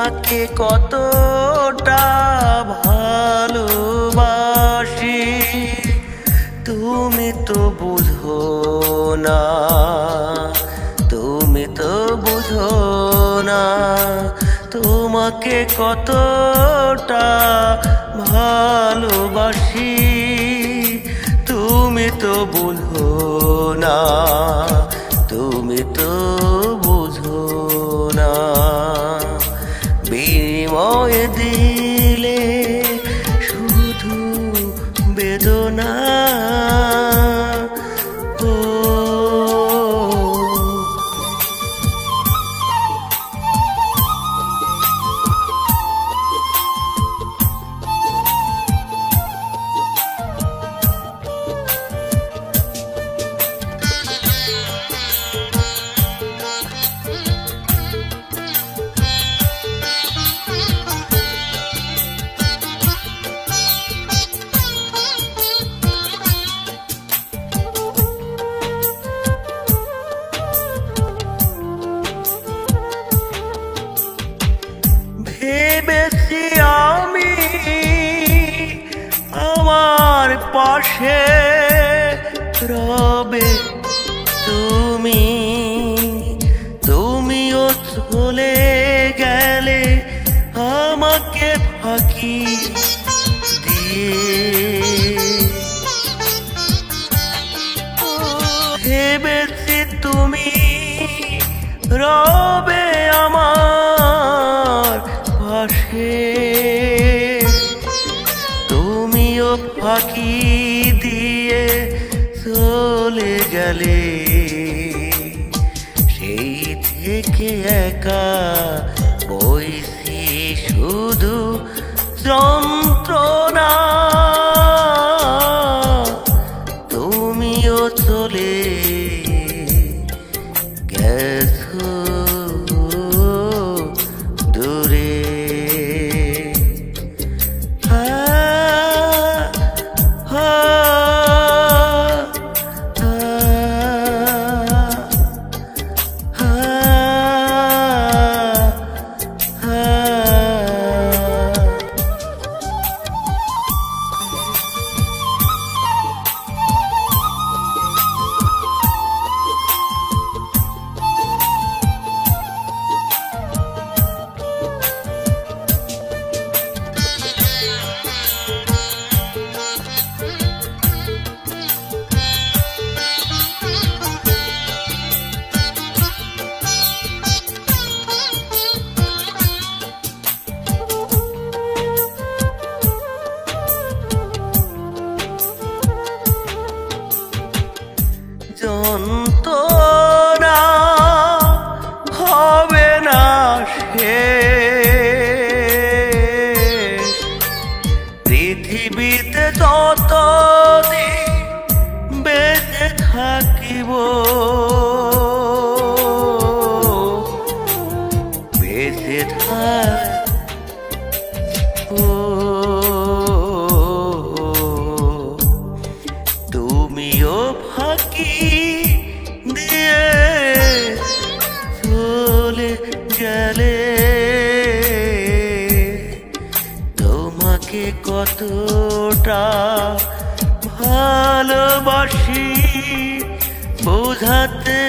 তোমাকে কতটা ভালোবাসি, তুমি তো বুঝো না, তুমি তো বুঝো না, তোমাকে কতটা ভালোবাসি, তুমি তো বুঝো না, তুমি তো বিনিময় পাশে রবে তুমি তুমিও চলে গেলে আমাকে ফাঁকি দিয়ে। ভেবেছি তুমি রবে আমার পাশে। তুমিও ফাঁকি দিয়ে চলে গেলে। সেই থেকে একা বইছি শুধু যন্ত্রণা কতটা ভালোবাসি বোঝাতে